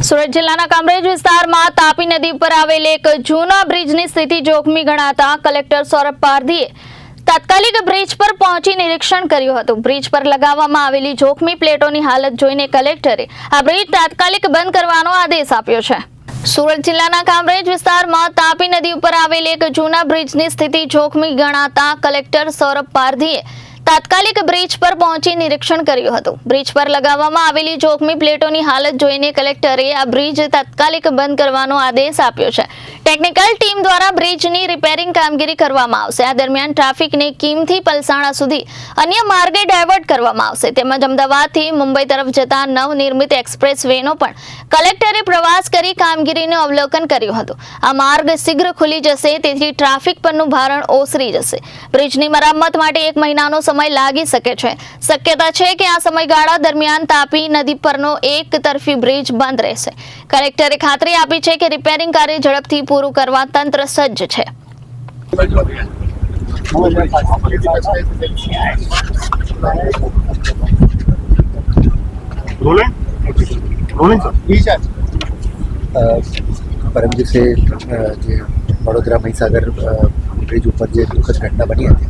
સુરત જિલ્લાના કામરેજ વિસ્તારમાં તાપી નદી પર આવેલ એક જૂના બ્રિજની સ્થિતિ જોખમી ગણાતા કલેક્ટર સૌરભ પારધીએ તાત્કાલિક બ્રિજ પર પહોંચી નિરીક્ષણ કર્યું હતું. બ્રિજ પર લગાવવામાં આવેલી જોખમી પ્લેટોની હાલત જોઈને કલેક્ટરે આ બ્રિજ તાત્કાલિક બંધ કરવાનો આદેશ આપ્યો છે. સુરત જિલ્લાના કામરેજ વિસ્તારમાં તાપી નદી ઉપર આવેલ એક જૂના બ્રિજની સ્થિતિ જોખમી ગણાતા કલેક્ટર સૌરભ પારધીએ તાત્કાલિક બ્રિજ પર પહોંચી નિરીક્ષણ કર્યું હતું. બ્રિજ પર લગાવવામાં આવેલી જોખમી પ્લેટોની હાલત જોઈને કલેક્ટરે આ બ્રિજ તાત્કાલિક બંધ કરવાનો આદેશ આપ્યો છે. ટેકનિકલ ટીમ દ્વારા બ્રિજની રિપેરિંગ કામગીરી કરવામાં આવશે. આ દરમિયાન ટ્રાફિકને કિમથી પલસાણા સુધી અન્ય માર્ગે ડાયવર્ટ કરવામાં આવશે. તેમજ અમદાવાદથી મુંબઈ તરફ જતા નવનિર્મિત એક્સપ્રેસ વેનો પણ કલેક્ટરે પ્રવાસ કરી કામગીરીનું અવલોકન કર્યું હતું. આ માર્ગ શીઘ્ર ખુલી જશે, તેથી ટ્રાફિક પરનું ભારણ ઓસરી જશે. બ્રિજની મરામત માટે એક મહિનાનો સમય લાગી શકે છે. શક્યતા છે કે આ સમયગાળા દરમિયાન તાપી નદી પરનો એક તરફી બ્રિજ બંધ રહેશે. કલેક્ટરે ખાતરી આપી છે કે રિપેરિંગ કાર્ય ઝડપથી પૂરું કરવા તંત્ર સજ્જ છે. Rolling rolling sir? અ, પરમ દિવસે અ, જે વડોદરા મહીસાગર અ, બ્રિજ ઉપર જે દુઃખદ ઘટના બની હતી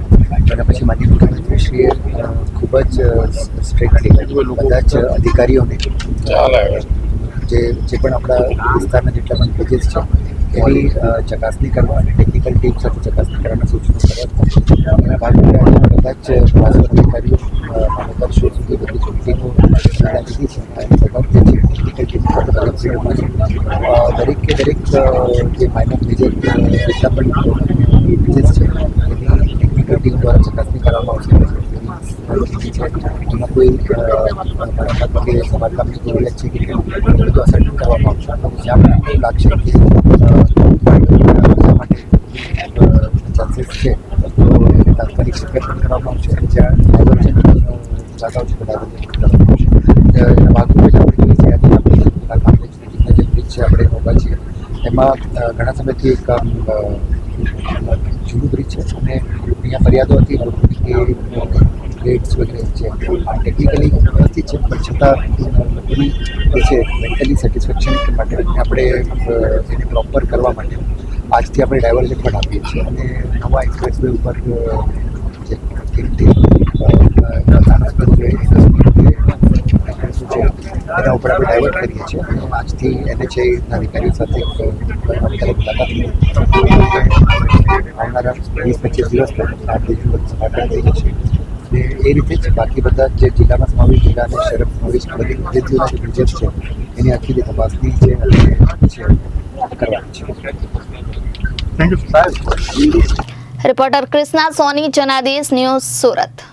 એના પછી માન્ય અ, ખૂબ જ સ્ટ્રિક્ટલી બધા જ અધિકારીઓને જે જે પણ આપણા વિસ્તારના જેટલા પણ બ્રિજીસ છે એની ચકાસણી કરવા અને ટેકનિકલ ટીમ સાથે ચકાસણી કરવાના સૂચનો કરવા એના બધા જ અધિકારીઓ અ, મામલતદારશ્રીઓ સુધી બધી ટીમો લીધી છે. અને સતત જે ટેકનિકલ ટીમ સાથે છે દરેકે દરેક જે માઇનર મેજર જેટલા પણ બ્રિજીસ છે એની ટેકનિકલ ટીમ દ્વારા ચકાસણી કરવામાં આવશે. છે એમાં કોઈ મરામત કે સમારકામની જરૂરિયાત છે કે બધું અસર કરવામાં આવશે જ્યાં પણ એવું લાગશે કે માટે ચાન્સીસ છે તો તાત્કાલિક પણ કરવામાં આવશે જ્યાં જાગાઓ છે અ, એના ભાગરૂપે જ આપણે જોઈએ છીએ આપણે જે બ્રિજ છે આપણે મોગા છીએ એમાં ઘણા સમયથી એક જૂનું બ્રિજ છે અને અહીંયા ફરિયાદો હતી કે રેટ્સ વગેરે છે ટેકનિકલી નથી છે, પણ છતાં લોકોની જે છે મેન્ટલી સેટિસ્ફેક્શન માટે આપણે એને પ્રોપર કરવા માટે આજથી આપણે ડાયવર્ઝન પણ આપીએ છીએ અને નવા એક્સપ્રેસ વે ઉપર જે એના ઉપર આપણે ડાયવર્ટ કરીએ છીએ આજથી એનએચઆઈના અધિકારીઓ સાથે મુલાકાત લીધી આવનારા વીસ પચીસ દિવસ આ બ્રિજનું સમારકામ થઈ છે એ રીતે જ બાકી બધા જે જિલ્લામાં સમાવેશ જિલ્લાને શહેરમાં સમાવેશ બધી બધી જિલ્લા જે બ્રિજેસ છે એની આખી તપાસની છે કરવાની રિપોર્ટર કૃષ્ણા સોની જનાદેશ ન્યૂઝ સુરત